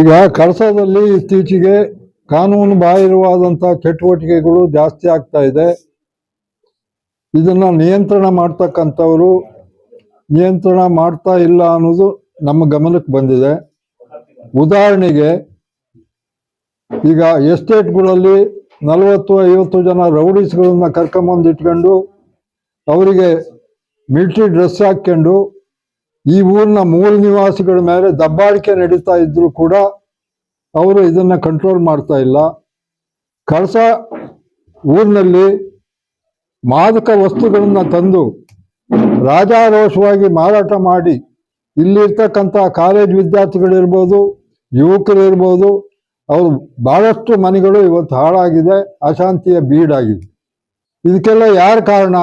ಈಗ ಕಳಸದಲ್ಲಿ ಇತ್ತೀಚೆಗೆ ಕಾನೂನು ಬಾಹಿರವಾದಂಥ ಚಟುವಟಿಕೆಗಳು ಜಾಸ್ತಿ ಆಗ್ತಾ ಇದೆ. ಇದನ್ನ ನಿಯಂತ್ರಣ ಮಾಡ್ತಕ್ಕಂಥವರು ನಿಯಂತ್ರಣ ಮಾಡ್ತಾ ಇಲ್ಲ ಅನ್ನೋದು ನಮ್ಮ ಗಮನಕ್ಕೆ ಬಂದಿದೆ. ಉದಾಹರಣೆಗೆ ಈಗ ಎಸ್ಟೇಟ್ಗಳಲ್ಲಿ ನಲವತ್ತು ಐವತ್ತು ಜನ ರೌಡೀಸ್ಗಳನ್ನ ಕರ್ಕೊಂಬಂದು ಇಟ್ಕೊಂಡು ಅವರಿಗೆ ಮಿಲ್ಟ್ರಿ ಡ್ರೆಸ್ ಹಾಕ್ಕೊಂಡು ಈ ಊರಿನ ಮೂಲ ನಿವಾಸಿಗಳ ಮೇಲೆ ದಬ್ಬಾಳಿಕೆ ನಡೀತಾ ಇದ್ರು ಕೂಡ ಅವರು ಇದನ್ನ ಕಂಟ್ರೋಲ್ ಮಾಡ್ತಾ ಇಲ್ಲ. ಕಳಸ ಊರಿನಲ್ಲಿ ಮಾದಕ ವಸ್ತುಗಳನ್ನ ತಂದು ರಾಜಾರೋಷವಾಗಿ ಮಾರಾಟ ಮಾಡಿ ಇಲ್ಲಿರ್ತಕ್ಕಂಥ ಕಾಲೇಜ್ ವಿದ್ಯಾರ್ಥಿಗಳಿರ್ಬೋದು ಯುವಕರು ಇರ್ಬೋದು ಅವರು ಬಹಳಷ್ಟು ಮನೆಗಳು ಇವತ್ತು ಹಾಳಾಗಿದೆ, ಅಶಾಂತಿಯ ಬೀಡಾಗಿದೆ. ಇದಕ್ಕೆಲ್ಲ ಯಾರು ಕಾರಣ?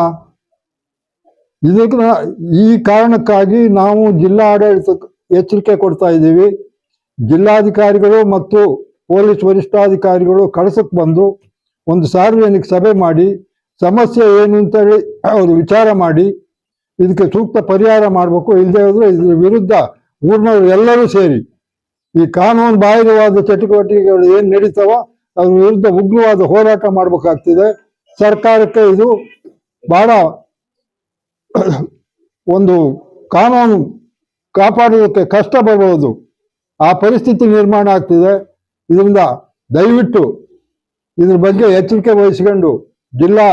ಇದಕ್ಕೆ ಈ ಕಾರಣಕ್ಕಾಗಿ ನಾವು ಜಿಲ್ಲಾ ಆಡಳಿತ ಎಚ್ಚರಿಕೆ ಕೊಡ್ತಾ ಇದ್ದೀವಿ. ಜಿಲ್ಲಾಧಿಕಾರಿಗಳು ಮತ್ತು ಪೊಲೀಸ್ ವರಿಷ್ಠಾಧಿಕಾರಿಗಳು ಕಳಸಕ್ಕೆ ಬಂದು ಒಂದು ಸಾರ್ವಜನಿಕ ಸಭೆ ಮಾಡಿ, ಸಮಸ್ಯೆ ಏನು ಅಂತೇಳಿ ಅವರು ವಿಚಾರ ಮಾಡಿ, ಇದಕ್ಕೆ ಸೂಕ್ತ ಪರಿಹಾರ ಮಾಡಬೇಕು. ಇಲ್ಲದೆ ಹೋದ್ರೆ ಇದ್ರ ವಿರುದ್ಧ ಊರಿನವರು ಎಲ್ಲರೂ ಸೇರಿ ಈ ಕಾನೂನು ಬಾಹಿರವಾದ ಚಟುವಟಿಕೆಗಳು ಏನು ನಡೀತಾವ ಅದ್ರ ವಿರುದ್ಧ ಉಗ್ರವಾದ ಹೋರಾಟ ಮಾಡಬೇಕಾಗ್ತಿದೆ. ಸರ್ಕಾರಕ್ಕೆ ಇದು ಬಹಳ ಒಂದು ಕಾನೂನು ಕಾಪಾಡೋದಕ್ಕೆ ಕಷ್ಟ ಬರಬಹುದು. ಆ ಪರಿಸ್ಥಿತಿ ನಿರ್ಮಾಣ ಆಗ್ತಿದೆ. ಇದರಿಂದ ದಯವಿಟ್ಟು ಇದ್ರ ಬಗ್ಗೆ ಎಚ್ಚರಿಕೆ ವಹಿಸಿಕೊಂಡು ಜಿಲ್ಲಾ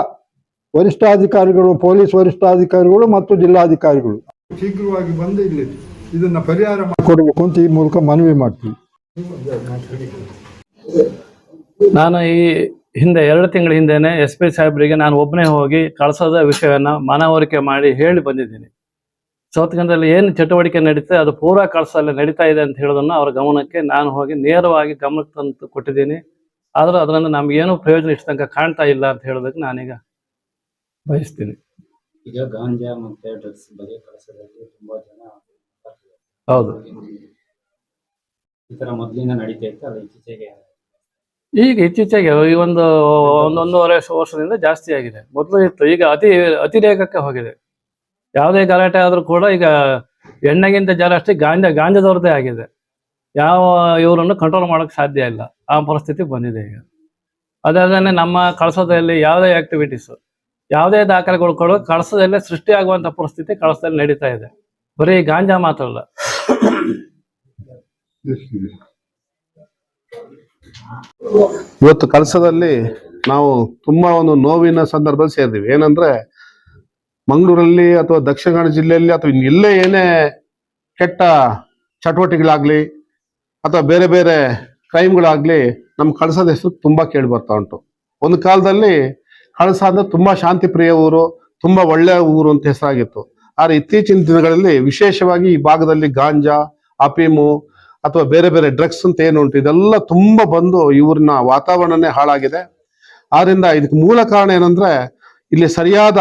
ವರಿಷ್ಠಾಧಿಕಾರಿಗಳು ಪೊಲೀಸ್ ವರಿಷ್ಠಾಧಿಕಾರಿಗಳು ಮತ್ತು ಜಿಲ್ಲಾಧಿಕಾರಿಗಳು. ಶೀಘ್ರವಾಗಿ ಬಂದು ಇಲ್ಲಿ ಇದನ್ನ ಪರಿಹಾರ ಮಾಡಿಕೊಡ್ಬೇಕು ಅಂತ ಈ ಮೂಲಕ ಮನವಿ ಮಾಡ್ತೀವಿ ನಾನು ಈ ಹಿಂದೆ ಎರಡು ತಿಂಗಳ ಹಿಂದೆನೆ ಎಸ್ ಪಿ ಸಾಹೇಬರಿಗೆ ನಾನು ಒಬ್ಬನೇ ಹೋಗಿ ಕಳಸದ ವಿಷಯವನ್ನ ಮನವರಿಕೆ ಮಾಡಿ ಹೇಳಿ ಬಂದಿದ್ದೀನಿ. ಸೌತ್ಕಂದಲ್ಲಿ ಏನು ಚಟುವಟಿಕೆ ನಡೀತದೆ ಅದು ಪೂರಾ ಕಳಸದಲ್ಲಿ ನಡೀತಾ ಇದೆ ಅಂತ ಹೇಳೋದನ್ನ ಅವರ ಗಮನಕ್ಕೆ ನಾನು ಹೋಗಿ ನೇರವಾಗಿ ಗಮನಕ್ಕೆ ತಂದು ಕೊಟ್ಟಿದ್ದೀನಿ. ಆದರೂ ಅದರಿಂದ ನಮ್ಗೇನು ಪ್ರಯೋಜನ ಇಷ್ಟ ತನಕ ಕಾಣ್ತಾ ಇಲ್ಲ ಅಂತ ಹೇಳೋದಕ್ಕೆ ನಾನೀಗ ಬಯಸ್ತೀನಿ. ಈಗ ಗಾಂಜಾ ಮತ್ತೆ ಡ್ರಗ್ಸ್ ಬಗ್ಗೆ ಕಳಸದಲ್ಲಿ ತುಂಬಾ ಜನ. ಹೌದು. ಈ ತರ ಮೊದಲಿಂದ ನಡೀತಾ ಇತ್ತು ಅದು ಇತ್ತೀಚೆಗೆ ಈಗ ಇತ್ತೀಚೆಗೆ ಈ ಒಂದು, ಒಂದೊಂದೂವರೆ ವರ್ಷದಿಂದ ಜಾಸ್ತಿ ಆಗಿದೆ. ಮೊದಲು ಇತ್ತು, ಈಗ ಅತಿ, ಅತಿರೇಕಕ್ಕೆ ಹೋಗಿದೆ. ಯಾವುದೇ ಗಲಾಟೆ ಆದರೂ ಕೂಡ ಈಗ ಎಣ್ಣೆಗಿಂತ ಜಾಸ್ತಿ ಗಾಂಜಾ, ಗಾಂಜಾದವ್ರದ್ದೇ ಆಗಿದೆ. ಯಾವ ಇವರನ್ನು ಕಂಟ್ರೋಲ್ ಮಾಡೋಕ್ಕೆ ಸಾಧ್ಯ ಇಲ್ಲ. ಆ ಪರಿಸ್ಥಿತಿ ಬಂದಿದೆ ಈಗ. ಅದಲ್ಲದೆ ನಮ್ಮ ಕಳಸದಲ್ಲಿ ಯಾವುದೇ ಆಕ್ಟಿವಿಟೀಸ್ ಯಾವುದೇ ದಾಖಲೆಗಳು ಕೊಡೋ ಕಳಸದಲ್ಲೇ ಸೃಷ್ಟಿಯಾಗುವಂಥ ಪರಿಸ್ಥಿತಿ ಕಳಸದಲ್ಲಿ ನಡೀತಾ ಇದೆ. ಬರೀ ಗಾಂಜಾ ಮಾತ್ರ ಅಲ್ಲ. ಇವತ್ತು ಕಳಸದಲ್ಲಿ ನಾವು ತುಂಬಾ ಒಂದು ನೋವಿನ ಸಂದರ್ಭದಲ್ಲಿ ಸೇರಿದೀವಿ. ಏನಂದ್ರೆ ಮಂಗಳೂರಲ್ಲಿ ಅಥವಾ ದಕ್ಷಿಣ ಕನ್ನಡ ಜಿಲ್ಲೆಯಲ್ಲಿ ಅಥವಾ ಇನ್ನೆಲ್ಲೇ ಏನೇ ಕೆಟ್ಟ ಚಟುವಟಿಕೆಗಳಾಗ್ಲಿ ಅಥವಾ ಬೇರೆ ಬೇರೆ ಕ್ರೈಮ್ಗಳಾಗ್ಲಿ ನಮ್ಮ ಕಳಸದ ಹೆಸರು ತುಂಬಾ ಕೇಳಿ ಬರ್ತಾ ಉಂಟು. ಒಂದು ಕಾಲದಲ್ಲಿ ಕಳಸ ಅಂದ್ರೆ ತುಂಬಾ ಶಾಂತಿ ಪ್ರಿಯ ಊರು, ತುಂಬಾ ಒಳ್ಳೆಯ ಊರು ಅಂತ ಹೆಸರಾಗಿತ್ತು. ಆದ್ರೆ ಇತ್ತೀಚಿನ ದಿನಗಳಲ್ಲಿ ವಿಶೇಷವಾಗಿ ಈ ಭಾಗದಲ್ಲಿ ಗಾಂಜಾ ಅಫೀಮು ಅಥವಾ ಬೇರೆ ಬೇರೆ ಡ್ರಗ್ಸ್ ಅಂತ ಏನು ಉಂಟು, ಇದೆಲ್ಲ ತುಂಬಾ ಬಂದು ಇವ್ರನ್ನ ವಾತಾವರಣನೇ ಹಾಳಾಗಿದೆ. ಆದ್ರಿಂದ ಇದಕ್ಕೆ ಮೂಲ ಕಾರಣ ಏನಂದ್ರೆ, ಇಲ್ಲಿ ಸರಿಯಾದ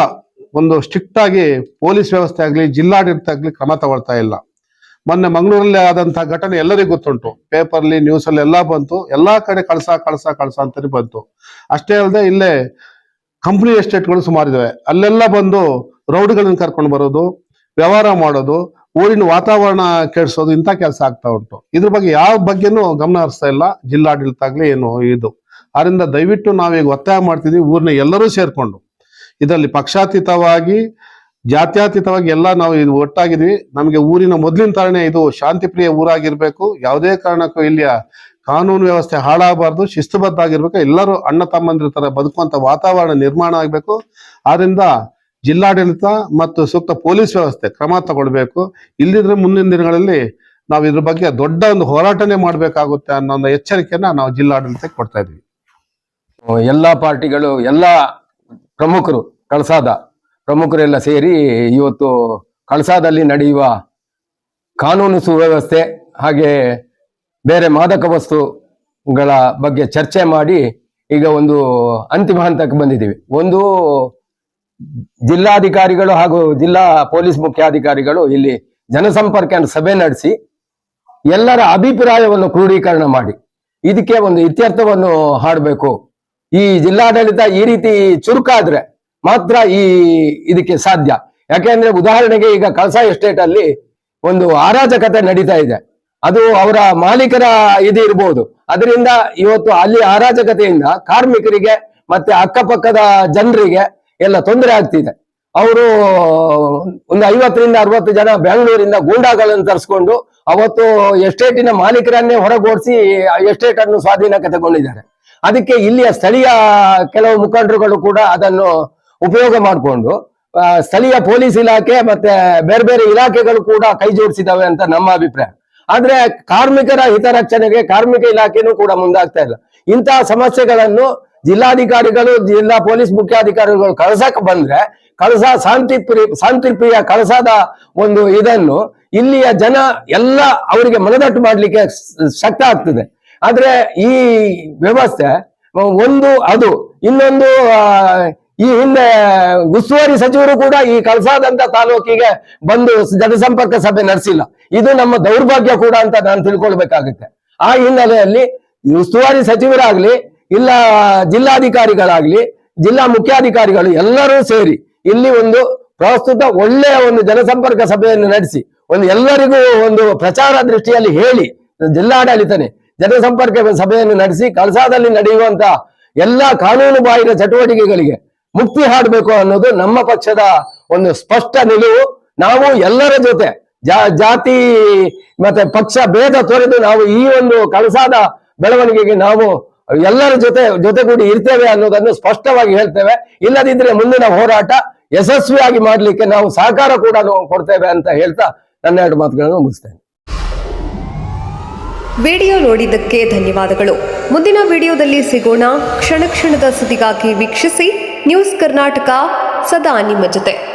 ಒಂದು ಸ್ಟ್ರಿಕ್ಟ್ ಆಗಿ ಪೊಲೀಸ್ ವ್ಯವಸ್ಥೆ ಆಗ್ಲಿ, ಜಿಲ್ಲಾಡಳಿತ ಆಗ್ಲಿ ಕ್ರಮ ತಗೊಳ್ತಾ ಇಲ್ಲ. ಮೊನ್ನೆ ಮಂಗಳೂರಲ್ಲಿ ಆದಂತಹ ಘಟನೆ ಎಲ್ಲರಿಗೂ ಗೊತ್ತುಂಟು. ಪೇಪರ್ಲಿ ನ್ಯೂಸ್ ಅಲ್ಲಿ ಎಲ್ಲ ಬಂತು. ಎಲ್ಲಾ ಕಡೆ ಕಳಸ ಕಳಸ ಕಳಸ ಅಂತಾನೆ ಬಂತು. ಅಷ್ಟೇ ಅಲ್ಲದೆ ಇಲ್ಲೇ ಕಂಪ್ನಿ ಎಸ್ಟೇಟ್ಗಳು ಸುಮಾರು ಇದಾವೆ ಅಲ್ಲೆಲ್ಲ ಬಂದು ರೌಡ್ಗಳನ್ನ ಕರ್ಕೊಂಡು ಬರೋದು, ವ್ಯವಹಾರ ಮಾಡೋದು ಊರಿನ ವಾತಾವರಣ ಕೆಡಿಸೋದು ಇಂಥ ಕೆಲಸ ಆಗ್ತಾ ಉಂಟು. ಇದ್ರ ಬಗ್ಗೆ ಯಾವ ಬಗ್ಗೆನೂ ಗಮನ ಹರಿಸ್ತಾ ಇಲ್ಲ. ಜಿಲ್ಲಾಡಳಿತ ಆಗ್ಲಿ ಏನು ಇದು. ಆದ್ರಿಂದ ದಯವಿಟ್ಟು ನಾವೀಗ ಒತ್ತಾಯ ಮಾಡ್ತಿದೀವಿ ಊರಿನ ಎಲ್ಲರೂ ಸೇರ್ಕೊಂಡು. ಇದರಲ್ಲಿ ಪಕ್ಷಾತೀತವಾಗಿ, ಜಾತ್ಯತೀತವಾಗಿ ಎಲ್ಲ ನಾವು ಇದು ಒಟ್ಟಾಗಿದ್ವಿ ನಮಗೆ ಊರಿನ ಮೊದಲಿನ ತರನೇ ಇದು ಶಾಂತಿಪ್ರಿಯ ಊರಾಗಿರ್ಬೇಕು. ಯಾವುದೇ ಕಾರಣಕ್ಕೂ ಇಲ್ಲಿಯ ಕಾನೂನು ವ್ಯವಸ್ಥೆ ಹಾಳಾಗಬಾರ್ದು. ಶಿಸ್ತುಬದ್ಧ ಆಗಿರ್ಬೇಕು ಎಲ್ಲರೂ ಅಣ್ಣ ತಮ್ಮಂದಿರ ತರ ಬದುಕುವಂತ ವಾತಾವರಣ ನಿರ್ಮಾಣ ಆಗಬೇಕು. ಆದ್ರಿಂದ ಜಿಲ್ಲಾಡಳಿತ ಮತ್ತು ಸೂಕ್ತ ಪೊಲೀಸ್ ವ್ಯವಸ್ಥೆ ಕ್ರಮ ತಗೊಳ್ಬೇಕು. ಇಲ್ಲಿದ್ರೆ ಮುಂದಿನ ದಿನಗಳಲ್ಲಿ ನಾವು ಇದ್ರ ಬಗ್ಗೆ ದೊಡ್ಡ ಒಂದು ಹೋರಾಟನೇ ಮಾಡಬೇಕಾಗುತ್ತೆ ಅನ್ನೋ ಒಂದು ಎಚ್ಚರಿಕೆಯನ್ನ ನಾವು ಜಿಲ್ಲಾಡಳಿತಕ್ಕೆ ಕೊಡ್ತಾ ಇದ್ವಿ. ಎಲ್ಲ ಪಾರ್ಟಿಗಳು, ಎಲ್ಲ ಪ್ರಮುಖರು ಕಳಸಾದ, ಪ್ರಮುಖರೆಲ್ಲ ಸೇರಿ ಇವತ್ತು ಕಳಸಾದಲ್ಲಿ ನಡೆಯುವ ಕಾನೂನು ಸುವ್ಯವಸ್ಥೆ ಹಾಗೆ ಬೇರೆ ಮಾದಕ ವಸ್ತುಗಳ ಬಗ್ಗೆ ಚರ್ಚೆ ಮಾಡಿ ಈಗ ಒಂದು ಅಂತಿಮ ಹಂತಕ್ಕೆ ಬಂದಿದ್ದೀವಿ. ಒಂದು ಜಿಲ್ಲಾಧಿಕಾರಿಗಳು ಹಾಗೂ ಜಿಲ್ಲಾ ಪೊಲೀಸ್ ಮುಖ್ಯಾಧಿಕಾರಿಗಳು ಇಲ್ಲಿ ಜನಸಂಪರ್ಕ ಸಭೆ ನಡೆಸಿ ಎಲ್ಲರ ಅಭಿಪ್ರಾಯವನ್ನು ಕ್ರೋಢೀಕರಣ ಮಾಡಿ. ಇದಕ್ಕೆ ಒಂದು ಇತ್ಯರ್ಥವನ್ನು ಹಾಡಬೇಕು. ಈ ಜಿಲ್ಲಾಡಳಿತ ಈ ರೀತಿ ಚುರುಕಾದ್ರೆ ಮಾತ್ರ ಈ ಇದಕ್ಕೆ ಸಾಧ್ಯ. ಯಾಕೆಂದ್ರೆ ಉದಾಹರಣೆಗೆ ಈಗ ಕಳಸಾ ಎಸ್ಟೇಟ್ ಅಲ್ಲಿ ಒಂದು ಅರಾಜಕತೆ ನಡೀತಾ ಇದೆ. ಅದು ಅವರ ಮಾಲೀಕರ ಇದು ಇರ್ಬೋದು. ಅದರಿಂದ ಇವತ್ತು ಅಲ್ಲಿ ಅರಾಜಕತೆಯಿಂದ ಕಾರ್ಮಿಕರಿಗೆ ಮತ್ತೆ ಅಕ್ಕಪಕ್ಕದ ಜನರಿಗೆ ಎಲ್ಲ ತೊಂದರೆ ಆಗ್ತಿದೆ. ಅವರು ಒಂದು ಐವತ್ತರಿಂದ ಅರವತ್ತು ಜನ ಬೆಂಗಳೂರಿಂದ ಗೂಂಡಾಗಳನ್ನು ತರಿಸ್ಕೊಂಡು ಅವತ್ತು ಎಸ್ಟೇಟಿನ ಮಾಲೀಕರನ್ನೇ ಹೊರಗೋಡಿಸಿ ಎಸ್ಟೇಟ್ ಅನ್ನು ಸ್ವಾಧೀನಕ್ಕೆ ತಗೊಂಡಿದ್ದಾರೆ. ಅದಕ್ಕೆ ಇಲ್ಲಿಯ ಸ್ಥಳೀಯ ಕೆಲವು ಮುಖಂಡರುಗಳು ಕೂಡ ಅದನ್ನು ಉಪಯೋಗ ಮಾಡಿಕೊಂಡು ಸ್ಥಳೀಯ ಪೊಲೀಸ್ ಇಲಾಖೆ ಮತ್ತೆ ಬೇರೆ ಬೇರೆ ಇಲಾಖೆಗಳು ಕೂಡ ಕೈ ಜೋಡಿಸಿದಾವೆ ಅಂತ ನಮ್ಮ ಅಭಿಪ್ರಾಯ. ಆದ್ರೆ ಕಾರ್ಮಿಕರ ಹಿತರಕ್ಷಣೆಗೆ ಕಾರ್ಮಿಕ ಇಲಾಖೆನೂ ಕೂಡ ಮುಂದಾಗ್ತಾ ಇಲ್ಲ. ಇಂತಹ ಸಮಸ್ಯೆಗಳನ್ನು ಜಿಲ್ಲಾಧಿಕಾರಿಗಳು, ಜಿಲ್ಲಾ ಪೊಲೀಸ್ ಮುಖ್ಯಾಧಿಕಾರಿಗಳು ಕಳಸಕ್ಕೆ ಬಂದ್ರೆ ಕಳಸ ಶಾಂತಿ ಪ್ರಿಯ ಶಾಂತಿ ಪ್ರಿಯ ಕಳಸದ ಒಂದು ಇದನ್ನು ಇಲ್ಲಿಯ ಜನ ಎಲ್ಲ ಅವರಿಗೆ ಮನದಟ್ಟು ಮಾಡಲಿಕ್ಕೆ ಶಕ್ತ ಆಗ್ತದೆ. ಆದ್ರೆ ಈ ವ್ಯವಸ್ಥೆ ಒಂದು ಅದು, ಇನ್ನೊಂದು ಈ ಹಿಂದೆ ಉಸ್ತುವಾರಿ ಸಚಿವರು ಕೂಡ ಈ ಕಳಸಾದಂತ ತಾಲೂಕಿಗೆ ಬಂದು ಜನಸಂಪರ್ಕ ಸಭೆ ನಡೆಸಿಲ್ಲ. ಇದು ನಮ್ಮ ದೌರ್ಭಾಗ್ಯ ಕೂಡ ಅಂತ ನಾನು ತಿಳ್ಕೊಳ್ಬೇಕಾಗುತ್ತೆ. ಆ ಹಿನ್ನೆಲೆಯಲ್ಲಿ ಉಸ್ತುವಾರಿ ಸಚಿವರಾಗ್ಲಿ ಇಲ್ಲ, ಜಿಲ್ಲಾಧಿಕಾರಿಗಳಾಗ್ಲಿ, ಜಿಲ್ಲಾ ಮುಖ್ಯಾಧಿಕಾರಿಗಳು ಎಲ್ಲರೂ ಸೇರಿ ಇಲ್ಲಿ ಒಂದು ಪ್ರಸ್ತುತ ಒಳ್ಳೆಯ ಒಂದು ಜನಸಂಪರ್ಕ ಸಭೆಯನ್ನು ನಡೆಸಿ, ಒಂದು ಎಲ್ಲರಿಗೂ ಒಂದು ಪ್ರಚಾರ ದೃಷ್ಟಿಯಲ್ಲಿ ಹೇಳಿ, ಜಿಲ್ಲಾಡಳಿತನೇ ಜನಸಂಪರ್ಕ ಸಭೆಯನ್ನು ನಡೆಸಿ, ಕಳಸಾದಲ್ಲಿ ನಡೆಯುವಂತಹ ಎಲ್ಲಾ ಕಾನೂನು ಬಾಹಿರ ಚಟುವಟಿಕೆಗಳಿಗೆ ಮುಕ್ತಿ ಹಾಡಬೇಕು ಅನ್ನೋದು ನಮ್ಮ ಪಕ್ಷದ ಒಂದು ಸ್ಪಷ್ಟ ನಿಲುವು. ನಾವು ಎಲ್ಲರ ಜೊತೆ ಜಾತಿ ಮತ್ತೆ ಪಕ್ಷ ಭೇದ ತೊರೆದು ನಾವು ಈ ಒಂದು ಕಳಸಾದ ಬೆಳವಣಿಗೆಗೆ ನಾವು ಎಲ್ಲರ ಜೊತೆ ಜೊತೆಗೂಡಿ ಇರ್ತೇವೆ ಅನ್ನೋದನ್ನು ಸ್ಪಷ್ಟವಾಗಿ ಹೇಳ್ತೇವೆ. ಇಲ್ಲದಿದ್ರೆ ಮುಂದಿನ ಹೋರಾಟ ಯಶಸ್ವಿಯಾಗಿ ಮಾಡಲಿಕ್ಕೆ ನಾವು ಸಹಕಾರ ಕೂಡ ಕೊಡ್ತೇವೆ ಅಂತ ಹೇಳ್ತಾ ನನ್ನ ಎರಡು ಮಾತುಗಳನ್ನು ಮುಗಿಸ್ತೇನೆ. ವಿಡಿಯೋ ನೋಡಿದ್ದಕ್ಕೆ ಧನ್ಯವಾದಗಳು. ಮುಂದಿನ ವಿಡಿಯೋದಲ್ಲಿ ಸಿಗೋಣ. ಕ್ಷಣ ಕ್ಷಣದ ಸುದ್ದಿಗಾಗಿ ವೀಕ್ಷಿಸಿ. ನ್ಯೂಸ್ ಕರ್ನಾಟಕ ಸದಾ ನಿಮ್ಮ ಜೊತೆ.